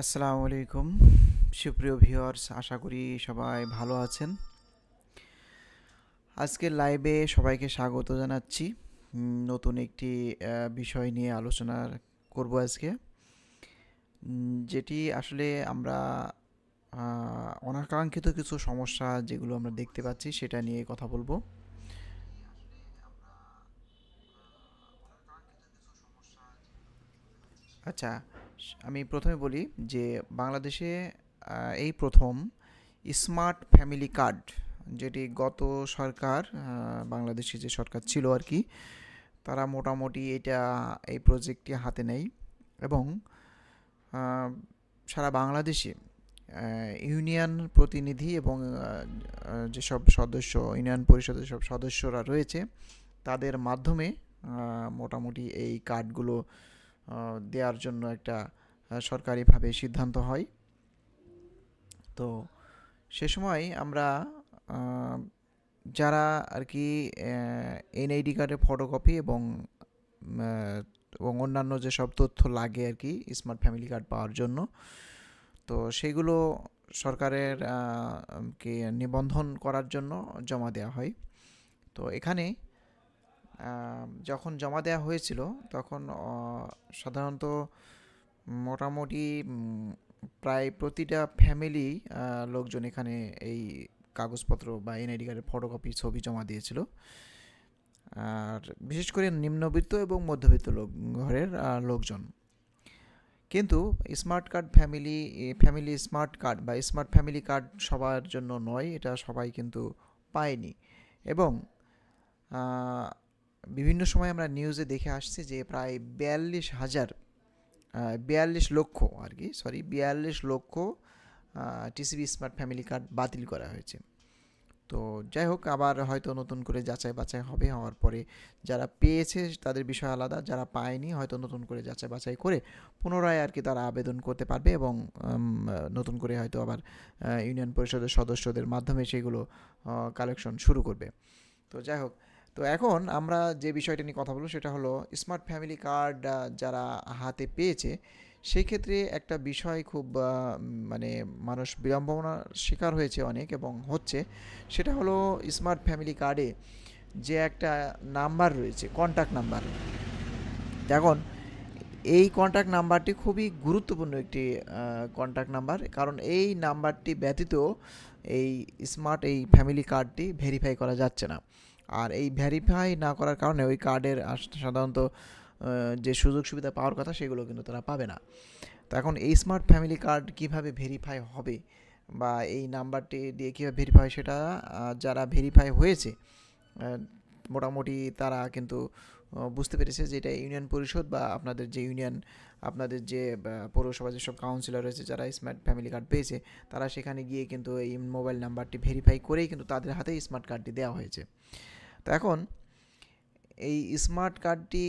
আসসালামু আলাইকুম। সুপ্রিয় ভিউয়ার্স, আশা করি সবাই ভালো আছেন। আজকের লাইভে সবাইকে স্বাগত জানাচ্ছি। নতুন একটি বিষয় নিয়ে আলোচনা করব আজকে। যেটি আসলে আমরা অনাকাঙ্ক্ষিত কিছু সমস্যা যেগুলো আমরা দেখতে পাচ্ছি সেটা নিয়ে কথা বলব। আচ্ছা আমি প্রথমে বলি যে বাংলাদেশে এই প্রথম স্মার্ট ফ্যামিলি কার্ড যেটি গত সরকার বাংলাদেশে যে সরকার ছিল আর কি, তারা মোটামুটি এটা, এই প্রজেক্টটি হাতে নেয় এবং সারা বাংলাদেশে ইউনিয়ন প্রতিনিধি এবং যেসব সদস্য, ইউনিয়ন পরিষদের সব সদস্যরা রয়েছে, তাদের মাধ্যমে মোটামুটি এই কার্ডগুলো দেওয়ার জন্য একটা সরকারিভাবে সিদ্ধান্ত হয়। তো সে সময় আমরা যারা আর কি এনআইডি কার্ডের ফটোকপি এবং এবং অন্যান্য যেসব তথ্য লাগে আর কি স্মার্ট ফ্যামিলি কার্ড পাওয়ার জন্য, তো সেগুলো সরকারের কে নিবন্ধন করার জন্য জমা দেওয়া হয়। তো এখানে যখন জমা দেওয়া হয়েছিল, তখন সাধারণত মোটামুটি প্রায় প্রতিটা ফ্যামিলি লোকজন এখানে এই কাগজপত্র বা এনআইডি কার্ডের ফটোকপি ছবি জমা দিয়েছিল। আর বিশেষ করে নিম্নবিত্ত এবং মধ্যবিত্ত লোক, ঘরের লোকজন। কিন্তু smart card family family smart card বা স্মার্ট ফ্যামিলি কার্ড সবার জন্য নয়, এটা সবাই কিন্তু পায়নি। এবং বিভিন্ন সময় আমরা নিউজে দেখে আসছি যে প্রায় বিয়াল্লিশ হাজার বিয়াল্লিশ লক্ষ আর কি সরি বিয়াল্লিশ লক্ষ টিসিবি স্মার্ট ফ্যামিলি কার্ড বাতিল করা হয়েছে। তো যাই হোক, আবার হয়তো নতুন করে যাচাই বাছাই হবে, হওয়ার পরে যারা পেয়েছে তাদের বিষয় আলাদা, যারা পায়নি হয়তো নতুন করে যাচাই বাছাই করে পুনরায় আর কি তারা আবেদন করতে পারবে এবং নতুন করে হয়তো আবার ইউনিয়ন পরিষদের সদস্যদের মাধ্যমে সেগুলো কালেকশন শুরু করবে। তো যাই হোক তো এখন আমরা যে বিষয়টা নিয়ে কথা বলব সেটা হলো স্মার্ট ফ্যামিলি কার্ড যারা হাতে পেয়েছে, সেই ক্ষেত্রে একটা বিষয় খুব মানে মানুষ বিড়ম্বনার শিকার হয়েছে অনেক এবং হচ্ছে, সেটা হলো স্মার্ট ফ্যামিলি কার্ডে যে একটা নাম্বার রয়েছে কন্ট্যাক্ট নাম্বার এখন এই কন্ট্যাক্ট নাম্বারটি খুবই গুরুত্বপূর্ণ একটি কন্ট্যাক্ট নাম্বার কারণ এই নাম্বারটি ব্যতীত এই স্মার্ট এই ফ্যামিলি কার্ডটি ভেরিফাই করা যাচ্ছে না। আর এই ভেরিফাই না করার কারণে ওই কার্ডের সাধারণত যে সুযোগ সুবিধা পাওয়ার কথা সেগুলো কিন্তু তারা পাবে না। তো এখন এই স্মার্ট ফ্যামিলি কার্ড কীভাবে ভেরিফাই হবে বা এই নাম্বারটি দিয়ে কীভাবে ভেরিফাই সেটা যারা ভেরিফাই হয়েছে মোটামুটি তারা কিন্তু বুঝতে পেরেছে যে এটা ইউনিয়ন পরিষদ বা আপনাদের যে ইউনিয়ন, আপনাদের যে পৌরসভা যেসব কাউন্সিলর রয়েছে যারা স্মার্ট ফ্যামিলি কার্ড পেয়েছে, তারা সেখানে গিয়ে কিন্তু এই মোবাইল নাম্বারটি ভেরিফাই করেই কিন্তু তাদের হাতে স্মার্ট কার্ডটি দেওয়া হয়েছে। তো এখন এই স্মার্ট কার্ডটি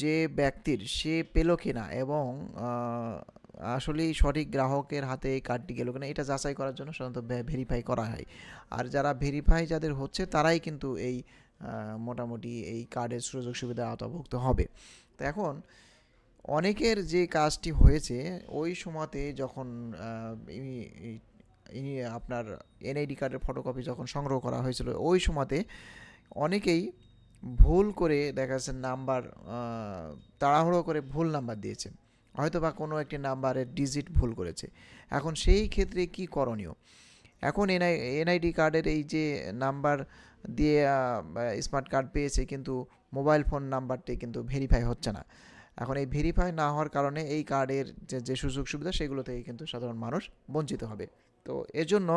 যে ব্যক্তির সে পেল কিনা এবং আসলেই সঠিক গ্রাহকের হাতে এই কার্ডটি গেল কিনা, এটা যাচাই করার জন্য সাধারণত ভেরিফাই করা হয়। আর যারা ভেরিফাই যাদের হচ্ছে, তারাই কিন্তু এই মোটামুটি এই কার্ডের সুযোগ সুবিধা আওতাভুক্ত হবে। তো এখন অনেকের যে কাজটি হয়েছে, ওই সময়তে যখন আপনার এনআইডি কার্ডের ফটোকপি যখন সংগ্রহ করা হয়েছিল, ওই সময়তে অনেকেই ভুল করে দেখা যাচ্ছে নাম্বার তাড়াহুড়ো করে ভুল নাম্বার দিয়েছে। হয়তো বা কোনো একটি নাম্বারের ডিজিট ভুল করেছে। এখন সেই ক্ষেত্রে কি করণীয়? এখন এনআই, এনআইডি কার্ডের এই যে নাম্বার দিয়ে স্মার্ট কার্ড পেয়েছে কিন্তু মোবাইল ফোন নাম্বারটি কিন্তু ভেরিফাই হচ্ছে না। এখন এই ভেরিফাই না হওয়ার কারণে এই কার্ডের যে যে সুযোগ সুবিধা, সেগুলো থেকে কিন্তু সাধারণ মানুষ বঞ্চিত হবে। তো এজন্য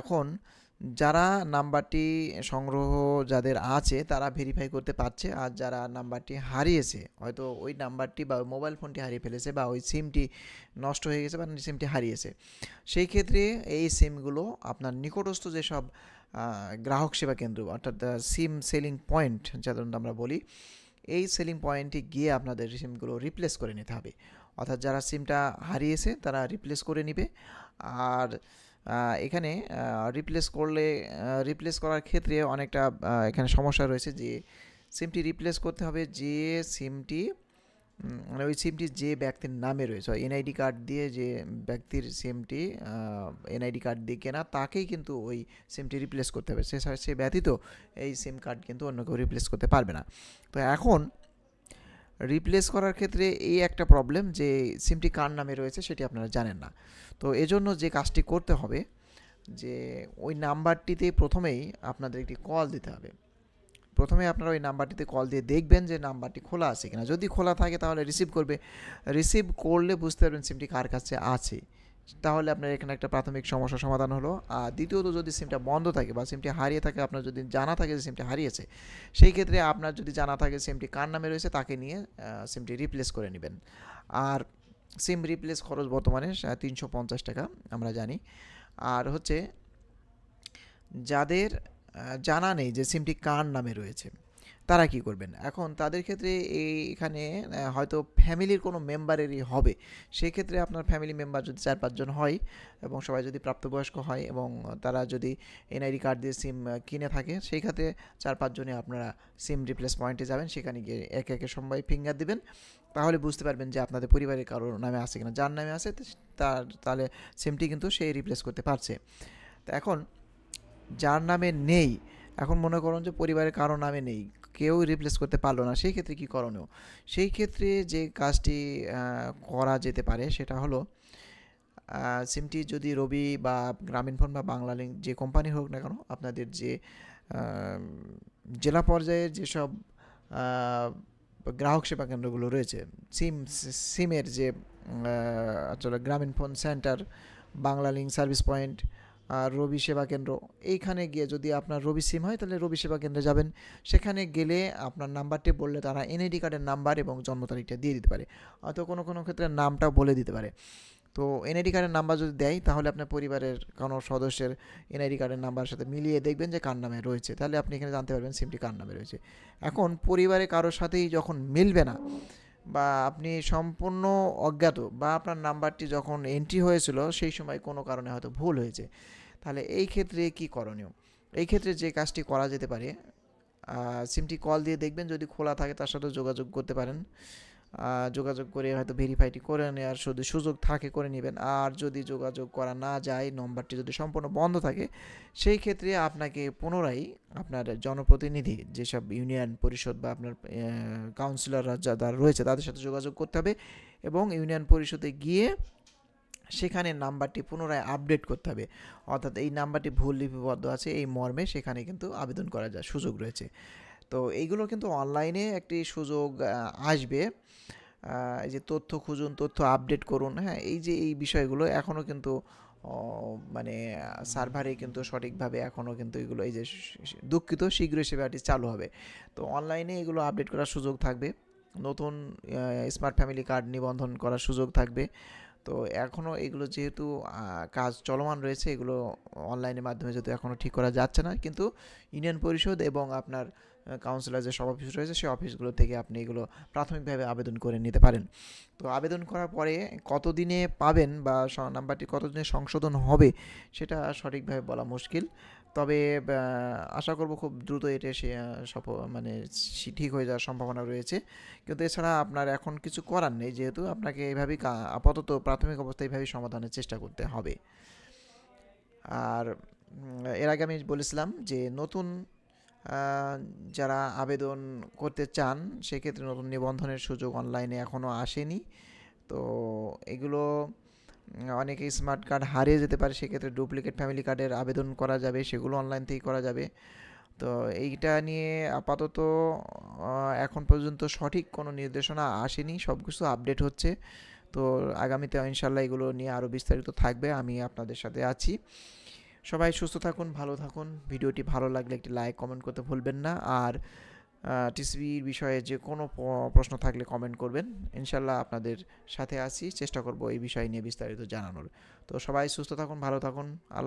এখন যারা নাম্বারটি সংগ্রহ যাদের আছে, তারা ভেরিফাই করতে পারছে। আর যারা নাম্বারটি হারিয়েছে, হয়তো ওই নাম্বারটি বা মোবাইল ফোনটি হারিয়ে ফেলেছে বা ওই সিমটি নষ্ট হয়ে গেছে বা সিমটি হারিয়েছে, সেই ক্ষেত্রে এই সিমগুলো আপনার নিকটস্থ যেসব গ্রাহক সেবা কেন্দ্র, অর্থাৎ সিম সেলিং পয়েন্ট সাধারণত আমরা বলি, এই সেলিং পয়েন্টে গিয়ে আপনাদের সিমগুলো রিপ্লেস করে নিতে হবে। অর্থাৎ যারা সিমটা হারিয়েছে তারা রিপ্লেস করে নেবে। আর এখানে রিপ্লেস করলে রিপ্লেস করার ক্ষেত্রে অনেকটা এখানে সমস্যা রয়েছে যে সিমটি রিপ্লেস করতে হবে যে সিমটি মানে ওই সিমটি যে ব্যক্তির নামে রয়েছে এনআইডি কার্ড দিয়ে যে ব্যক্তির সিমটি এনআইডি কার্ড দিয়ে কেনা, তাকেই কিন্তু ওই সিমটি রিপ্লেস করতে হবে। সে সে ব্যতীত এই সিম কার্ড কিন্তু অন্য কেউ রিপ্লেস করতে পারবে না। তো এখন রিপ্লেস করার ক্ষেত্রে এই একটা প্রবলেম যে সিমটি কার নামে রয়েছে সেটি আপনারা জানেন না। তো এজন্য যে কাজটি করতে হবে, যে ওই নাম্বারটিতে প্রথমেই আপনাদের একটি কল দিতে হবে। প্রথমে আপনারা ওই নাম্বারটিতে কল দিয়ে দেখবেন যে নাম্বারটি খোলা আছে কিনা। যদি খোলা থাকে তাহলে রিসিভ করবে। রিসিভ করলে বুঝতে পারবেন সিমটি কার কাছে আছে। তাহলে আপনার এখানে একটা প্রাথমিক সমস্যার সমাধান হলো। আর দ্বিতীয়ত যদি সিমটা বন্ধ থাকে বা সিমটি হারিয়ে থাকে, আপনার যদি জানা থাকে যে সিমটি হারিয়েছে, সেই ক্ষেত্রে আপনার যদি জানা থাকে সিমটি কার নামে রয়েছে, তাকে নিয়ে সিমটি রিপ্লেস করে নেবেন। আর সিম রিপ্লেস খরচ বর্তমানে তিনশো পঞ্চাশ টাকা, আমরা জানি। আর হচ্ছে, যাদের জানা নেই যে সিমটি কার নামে রয়েছে তারা কি করবেন? এখন তাদের ক্ষেত্রে এই এখানে হয়তো ফ্যামিলির কোনো মেম্বারেরই হবে। সেই ক্ষেত্রে আপনার ফ্যামিলি মেম্বার যদি চার পাঁচজন হয় এবং সবাই যদি প্রাপ্তবয়স্ক হয় এবং তারা যদি এনআইডি কার্ড দিয়ে সিম কিনে থাকে সেই ক্ষেত্রে চার পাঁচজনে আপনারা সিম রিপ্লেস পয়েন্টে যাবেন। সেখানে গিয়ে একে একে সবাই ফিঙ্গার দিবেন। তাহলে বুঝতে পারবেন যে আপনাদের পরিবারের কারোর নামে আছে কিনা। যার নামে আছে, তার, তাহলে সিমটি কিন্তু সে রিপ্লেস করতে পারছে। তো এখন, যার নামে নেই এখন মনে করুন যে পরিবারের কারও নামে নেই, কেউ রিপ্লেস করতে পারল না, সেই ক্ষেত্রে কী করণীয়? সেই ক্ষেত্রে যে কাজটি করা যেতে পারে সেটা হলো সিমটি যদি রবি বা গ্রামীণফোন বা বাংলালিংক যে কোম্পানি হোক না কেন, আপনাদের যে জেলা পর্যায়ের যেসব গ্রাহক সেবা কেন্দ্রগুলো রয়েছে সিম সিমের যে আসলে Grameenphone centre Banglalink service point আর রবি সেবা কেন্দ্র। এইখানে গিয়ে যদি আপনার রবি সিম হয়, তাহলে রবি সেবা কেন্দ্রে যাবেন। সেখানে গেলে আপনার নাম্বারটি বললে তারা এনআইডি কার্ডের নাম্বার এবং জন্ম তারিখটা দিয়ে দিতে পারে। হয়তো কোনো কোনো ক্ষেত্রে নামটাও বলে দিতে পারে। তো এনআইডি কার্ডের নাম্বার যদি দেয়, তাহলে আপনার পরিবারের কোনো সদস্যের এনআইডি কার্ডের নাম্বারের সাথে মিলিয়ে দেখবেন যে কার নামে রয়েছে। তাহলে আপনি এখানে জানতে পারবেন সিমটি কার নামে রয়েছে। এখন পরিবারে কারোর সাথেই যখন মিলবে না বা আপনি সম্পূর্ণ অজ্ঞাত বা আপনার নাম্বারটি যখন এন্ট্রি হয়েছিল, সেই সময় কোনো কারণে হয়তো ভুল হয়েছে। তাহলে এই ক্ষেত্রে কি করণীয়? এই ক্ষেত্রে যে কাজটি করা যেতে পারে সিমটি কল দিয়ে দেখবেন, যদি খোলা থাকে তার সাথে যোগাযোগ করতে পারেন। যোগাযোগ করে হয়তো ভেরিফাইটি করে নেওয়ার শুধু সুযোগ থাকে করে নেবেন। আর যদি যোগাযোগ করা না যায়, নম্বরটি যদি সম্পূর্ণ বন্ধ থাকে, সেই ক্ষেত্রে আপনাকে পুনরায় আপনার জনপ্রতিনিধি, যেসব ইউনিয়ন পরিষদ বা আপনার কাউন্সিলররা যারা রয়েছে, তাদের সাথে যোগাযোগ করতে হবে। এবং ইউনিয়ন পরিষদে গিয়ে সেখানে নাম্বারটি পুনরায় আপডেট করতে হবে। অর্থাৎ এই নাম্বারটি ভুল লিপিবদ্ধ আছে, এই মর্মে সেখানে কিন্তু আবেদন করা যায় সুযোগ রয়েছে। তো এইগুলো কিন্তু অনলাইনে একটি সুযোগ আসবে। এই যে তথ্য খুঁজুন, তথ্য আপডেট করুন হ্যাঁ এই যে এই বিষয়গুলো এখনও কিন্তু মানে সার্ভারে কিন্তু সঠিকভাবে এখনও কিন্তু এগুলো এই যে দুঃখিত, শীঘ্রই সেবাটি চালু হবে। তো অনলাইনে এগুলো আপডেট করার সুযোগ থাকবে। নতুন স্মার্ট ফ্যামিলি কার্ড নিবন্ধন করার সুযোগ থাকবে। তো এখনও এগুলো যেহেতু কাজ চলমান রয়েছে, এগুলো অনলাইনের মাধ্যমে যেহেতু এখনও ঠিক করা যাচ্ছে না, কিন্তু ইউনিয়ন পরিষদ এবং আপনার কাউন্সিলর যে সব অফিস রয়েছে, সেই অফিসগুলো থেকে আপনি এগুলো প্রাথমিকভাবে আবেদন করে নিতে পারেন। তো আবেদন করার পরে কতদিনে পাবেন বা নাম্বারটি কতদিনে সংশোধন হবে, সেটা সঠিকভাবে বলা মুশকিল। তবে আশা করব খুব দ্রুত এটা সে সফ- মানে ঠিক হয়ে যাওয়ার সম্ভাবনা রয়েছে। কিন্তু এছাড়া আপনার এখন কিছু করার নেই, যেহেতু আপনাকে এইভাবেই আপাতত প্রাথমিক অবস্থায় এইভাবেই সমাধানের চেষ্টা করতে হবে। আর এর আগে আমি বলেছিলাম যে নতুন যারা আবেদন করতে চান, সেক্ষেত্রে নতুন নিবন্ধনের সুযোগ অনলাইনে এখনও আসেনি। তো এগুলো অনেকে স্মার্ট কার্ড হারিয়ে যেতে পারে, সেক্ষেত্রে ডুপ্লিকেট ফ্যামিলি কার্ডের আবেদন করা যাবে, সেগুলো অনলাইন থেকেই করা যাবে। তো এইটা নিয়ে আপাতত এখন পর্যন্ত সঠিক কোনো নির্দেশনা আসেনি সব কিছু আপডেট হচ্ছে। তো আগামীতে ইনশাল্লাহ এগুলো নিয়ে আরও বিস্তারিত থাকবে, আমি আপনাদের সাথে আছি। সবাই সুস্থ থাকুন, ভালো থাকুন। ভিডিওটি ভালো লাগলে একটি লাইক কমেন্ট করতে ভুলবেন না। আর টিসিবির বিষয়ে যে কোনো প্রশ্ন থাকলে কমেন্ট করবেন। ইনশাল্লাহ আপনাদের সাথে আসি চেষ্টা করব এই বিষয় নিয়ে বিস্তারিত জানানোর। তো সবাই সুস্থ থাকুন, ভালো থাকুন। আল্লাহ